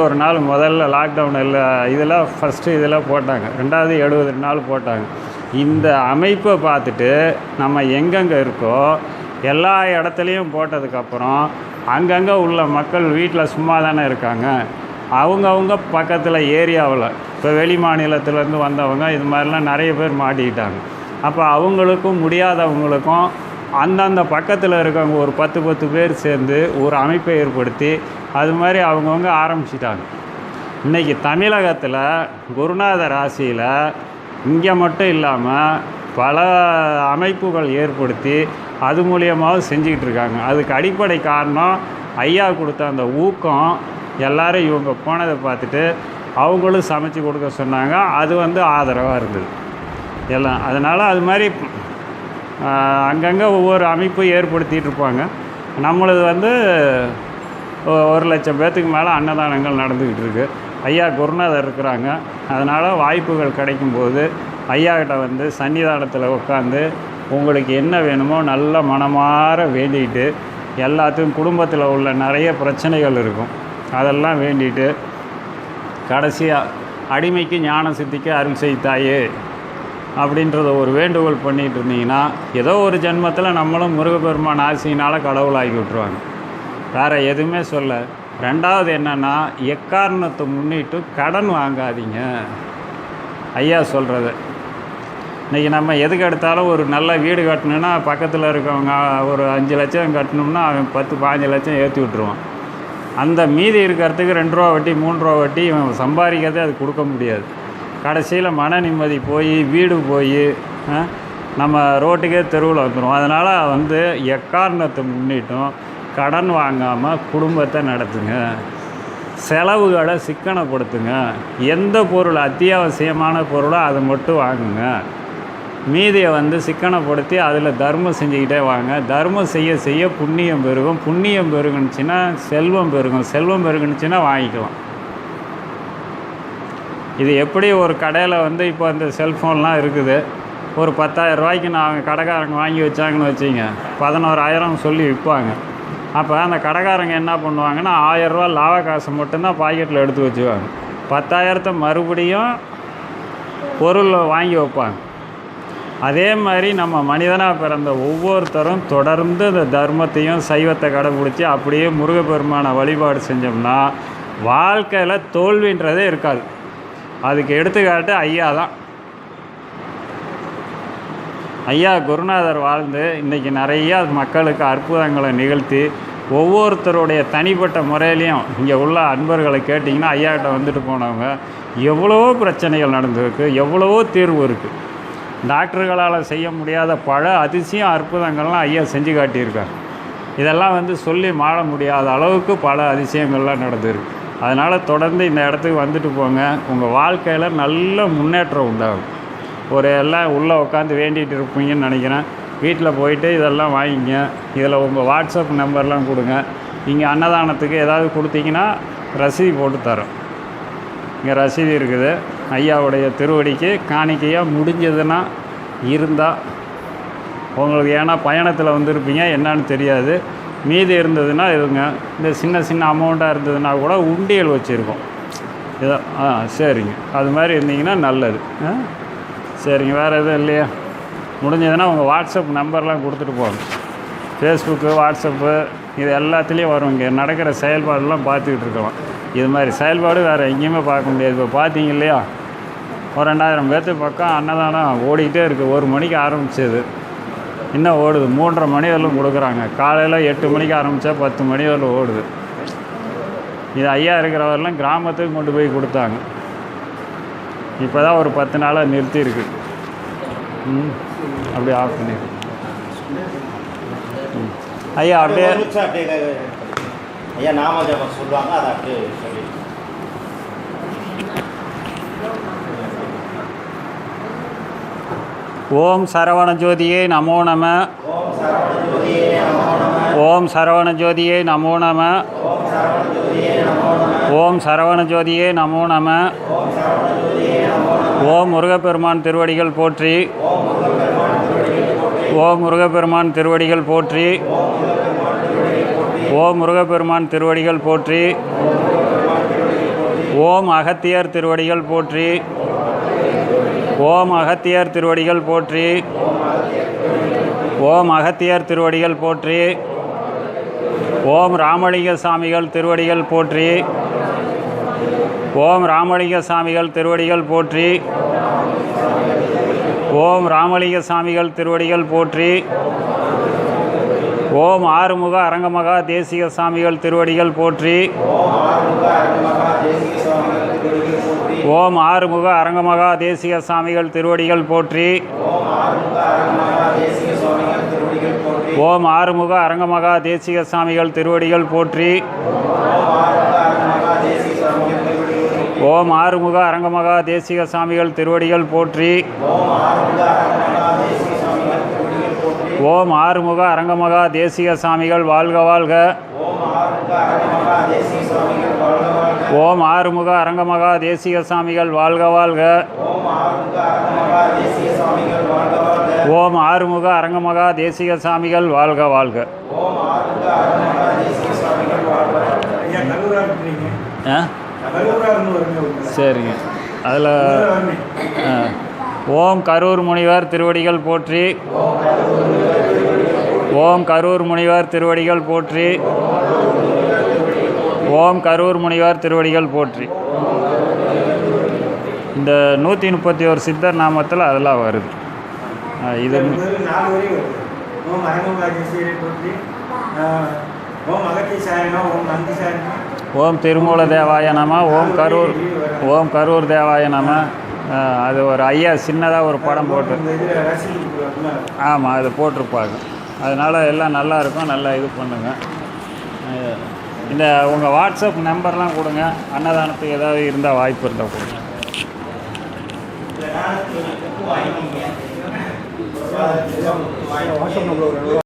ஒரு நாள் முதல்ல லாக்டவுன் இல்லை இதெல்லாம் ஃபஸ்ட்டு இதெல்லாம் போட்டாங்க. ரெண்டாவது எழுபது நாள் போட்டாங்க. இந்த அமைப்பை பார்த்துட்டு நம்ம எங்கெங்கே இருக்கோ எல்லா இடத்துலையும் போட்டதுக்கப்புறம் அங்கங்கே உள்ள மக்கள் வீட்டில் சும்மா தானே இருக்காங்க. அவங்கவுங்க பக்கத்தில் ஏரியாவில் இப்போ வெளி மாநிலத்திலேருந்து வந்தவங்க இது மாதிரிலாம் நிறைய பேர் மாட்டிக்கிட்டாங்க. அப்போ அவங்களுக்கும் முடியாதவங்களுக்கும் அந்தந்த பக்கத்தில் இருக்கவங்க ஒரு பத்து பத்து பேர் சேர்ந்து ஒரு அமைப்பை ஏற்படுத்தி அது மாதிரி அவங்கவுங்க ஆரம்பிச்சிட்டாங்க. இன்றைக்கி தமிழகத்தில் குருநாதர் ராசியில் இங்கே மட்டும் இல்லாமல் பல அமைப்புகள் ஏற்படுத்தி அது மூலியமாகவும் செஞ்சுக்கிட்டு இருக்காங்க. அதுக்கு அடிப்படை காரணம் ஐயா கொடுத்த அந்த ஊக்கம் எல்லாரும் இவங்க போனதை பார்த்துட்டு அவங்களும் சமைச்சு கொடுக்க சொன்னாங்க. அது வந்து ஆதரவாக இருந்தது. எல்லாம் அதனால் அது மாதிரி அங்கங்கே ஒவ்வொரு அமைப்பு ஏற்படுத்திகிட்டு இருப்பாங்க. நம்மளது வந்து ஒரு லட்சம் பேர்த்துக்கு மேலே அன்னதானங்கள் நடந்துக்கிட்டு இருக்குது ஐயா குருநாதர் இருக்கிறாங்க. அதனால் வாய்ப்புகள் கிடைக்கும்போது ஐயா வந்து சன்னிதானத்தில் உட்காந்து உங்களுக்கு என்ன வேணுமோ நல்ல மனமாற வேண்டிட்டு எல்லாத்துக்கும் குடும்பத்தில் உள்ள நிறைய பிரச்சனைகள் இருக்கும். அதெல்லாம் வேண்டிட்டு கடைசியாக அடிமைக்கு ஞான சித்திக்கு அருள் செய்தாயே. அப்படின்றத ஒரு வேண்டுகோள் பண்ணிகிட்டு இருந்தீங்கன்னா ஏதோ ஒரு ஜென்மத்தில் நம்மளும் முருகப்பெருமான் ஆசையினால் கடவுளாகி விட்டுருவாங்க. வேறு எதுவுமே சொல்ல. ரெண்டாவது என்னென்னா எக்காரணத்தை முன்னிட்டு கடன் வாங்காதீங்க. ஐயா சொல்கிறது இன்றைக்கி நம்ம எதுக்கு எடுத்தாலும் ஒரு நல்ல வீடு கட்டணுன்னா பக்கத்தில் இருக்கவங்க ஒரு அஞ்சு லட்சம் கட்டணும்னா அவன் பத்து பாஞ்சு லட்சம் ஏற்றி விட்ருவான் அந்த மீதி இருக்கிறதுக்கு ரெண்டு ரூபா வட்டி மூணு ரூபா வட்டி இவன் சம்பாதிக்கிறதே அது கொடுக்க முடியாது. கடைசியில் மன நிம்மதி போய் வீடு போய் நம்ம ரோட்டுக்கே தெருவில் வந்துடும் அதனால் வந்து எக்காரணத்தை முன்னிட்டும் கடன் வாங்காமல் குடும்பத்தை நடத்துங்க. செலவுகளை சிக்கனப்படுத்துங்க. எந்த பொருள் அத்தியாவசியமான பொருளோ அதை மட்டும் வாங்குங்க. மீதியை வந்து சிக்கனப்படுத்தி அதில் தர்மம் செஞ்சுக்கிட்டே வாங்க. தர்மம் செய்ய செய்ய புண்ணியம் பெருகும். புண்ணியம் பெருகுனுச்சுன்னா செல்வம் பெருகும். செல்வம் பெருகுனுச்சுன்னா வாங்கிக்கலாம். இது எப்படி ஒரு கடையில் வந்து இப்போ இந்த செல்ஃபோன்லாம் இருக்குது? ஒரு பத்தாயிரம் ரூபாய்க்கு நான் கடைக்காரங்க வாங்கி வச்சாங்கன்னு வச்சுங்க. பதினோராயிரம் சொல்லி விற்பாங்க அப்போ அந்த கடைக்காரங்க என்ன பண்ணுவாங்கன்னா ஆயரூவா லாப காசு மட்டும்தான் பாக்கெட்டில் எடுத்து வச்சுவாங்க பத்தாயிரத்தை மறுபடியும் பொருள் வாங்கி வைப்பாங்க. அதே மாதிரி நம்ம மனிதனாக பிறந்த ஒவ்வொருத்தரும் தொடர்ந்து இந்த தர்மத்தையும் சைவத்தை கடைபிடிச்சி அப்படியே முருகப்பெருமான வழிபாடு செஞ்சோம்னா வாழ்க்கையில் தோல்வின்றதே இருக்காது. அதுக்கு எடுத்துக்காட்டு ஐயா தான். ஐயா குருநாதர் வாழ்ந்து இன்றைக்கி நிறையா மக்களுக்கு அற்புதங்களை நிகழ்த்தி ஒவ்வொருத்தருடைய தனிப்பட்ட முறையிலையும் இங்கே உள்ள அன்பர்களை கேட்டிங்கன்னா ஐயா கிட்ட வந்துட்டு போனவங்க எவ்வளவோ பிரச்சனைகள் நடந்திருக்கு எவ்வளவோ தீர்வு இருக்குது டாக்டர்களால் செய்ய முடியாத பல அதிசயம் அற்புதங்கள்லாம் ஐயா செஞ்சு காட்டியிருக்காங்க இதெல்லாம் வந்து சொல்லி மாற முடியாத அளவுக்கு பல அதிசயங்கள்லாம் நடந்திருக்கு. அதனால் தொடர்ந்து இந்த இடத்துக்கு வந்துட்டு போங்க. உங்கள் வாழ்க்கையில் நல்ல முன்னேற்றம் உண்டாகும். ஒரு எல்லாம் உள்ளே உட்காந்து வேண்டிகிட்டு இருப்பீங்கன்னு நினைக்கிறேன். வீட்டில் போயிட்டு இதெல்லாம் வாங்கிங்க. இதில் உங்கள் வாட்ஸ்அப் நம்பர்லாம் கொடுங்க. நீங்கள் அன்னதானத்துக்கு ஏதாவது கொடுத்தீங்கன்னா ரசீது போட்டு தரோம் இங்கே ரசீது இருக்குது. ஐயாவுடைய திருவடிக்கு காணிக்கையாக முடிஞ்சதுன்னா இருந்தால் உங்களுக்கு ஏன்னா பயணத்தில் வந்திருப்பீங்க. என்னன்னு தெரியாது. மீதி இருந்ததுன்னா இதுங்க இந்த சின்ன சின்ன அமௌண்ட்டாக இருந்ததுன்னா கூட உண்டியல் வச்சுருக்கோம். இதோ ஆ சரிங்க. அது மாதிரி இருந்தீங்கன்னா நல்லது. ஆ சரிங்க. வேறு எதுவும் இல்லையா? முடிஞ்சதுன்னா உங்கள் வாட்ஸ்அப் நம்பர்லாம் கொடுத்துட்டு போங்க. ஃபேஸ்புக்கு வாட்ஸ்அப்பு இது எல்லாத்துலேயும் வரும். இங்கே நடக்கிற செயல்பாடெலாம் பார்த்துக்கிட்டு இருக்கலாம். இது மாதிரி செயல்பாடு வேறு எங்கேயுமே பார்க்க முடியாது. இப்போ பார்த்தீங்க இல்லையா? ஒரு ரெண்டாயிரம் பேர்த்து பக்கம் அன்னதானம் ஓடிக்கிட்டே இருக்குது ஒரு மணிக்கு ஆரம்பிச்சது. இன்னும் ஓடுது. மூன்றரை மணி வரலும் கொடுக்குறாங்க. காலையில் எட்டு மணிக்கு ஆரம்பித்தா பத்து மணி வரலும் ஓடுது. இது ஐயா இருக்கிறவரெல்லாம் கிராமத்துக்கு கொண்டு போய் கொடுத்தாங்க. இப்போ தான் ஒரு பத்து நாளாக நிறுத்தியிருக்கு. ம். அப்படியே ஆஃப் பண்ணிடு. ம். ஐயா அப்படியே ஐயா நாம சொல்லுவாங்க அதை அப்படியே சொல்லி ஓம் சரவண ஜோதியே நமோ நம. ஓம் சரவண ஜோதியே நமோ நம. ஓம் சரவண ஜோதியே நமோ நம. ஓம் முருகப்பெருமான் திருவடிகள் போற்றி. ஓம் முருகப்பெருமான் திருவடிகள் போற்றி. ஓம் முருகப்பெருமான் திருவடிகள் போற்றி. ஓம் அகத்தியர் திருவடிகள் போற்றி. ஓம் அகத்தியர் திருவடிகள் போற்றி. ஓம் அகத்தியர் திருவடிகள் போற்றி. ஓம் ராமலிங்க சாமிகள் திருவடிகள் போற்றி. ஓம் ராமலிங்க சாமிகள் திருவடிகள் போற்றி. ஓம் ராமலிங்க சாமிகள் திருவடிகள் போற்றி. ஓம் ஆறுமுக அரங்கமகா தேசிக சாமிகள் திருவடிகள் போற்றி. ஓம் ஆறுமுக அரங்கமகா தேசிக சாமிகள் திருவடிகள் போற்றி. ஓம் ஆறுமுக அரங்கமகா தேசிக சாமிகள் திருவடிகள் போற்றி. ஓம் ஆறுமுக அரங்கமகா தேசிக சாமிகள் திருவடிகள் போற்றி. ஓம் ஆறுமுக அரங்கமகா தேசிக சாமிகள் வாழ்க வாழ்க. ஓம் ஆறுமுக அரங்கமகா தேசிக சாமிகள் வாழ்க வாழ்க. ஓம் ஆறுமுக அரங்கமகா தேசிக சாமிகள் வாழ்க வாழ்க. சரிங்க. அதில் ஓம் கரூர் முனிவர் திருவடிகள் போற்றி. ஓம் கரூர் முனிவர் திருவடிகள் போற்றி. ஓம் கரூர் முனிவர் திருவடிகள் போற்றி. இந்த நூற்றி முப்பத்தி ஒரு சித்தர் நாமத்தில் அதெல்லாம் வருது. இது ஓம் திருமூல தேவாய நம ஓம் கரூர் ஓம் கரூர் தேவாய நம. அது ஒரு ஐயா சின்னதாக ஒரு படம் போட்டு ஆமாம் அது போட்டிருப்பாங்க. அதனால் எல்லாம் நல்லா இருக்கும் நல்லா இது பண்ணுங்க. அஹ் இந்த உங்கள் வாட்ஸ்அப் நம்பர்லாம் கொடுங்க. அன்னதானத்துக்கு ஏதாவது இருந்தால் வாய்ப்பு இருந்தால் கொடுங்க. WhatsApp number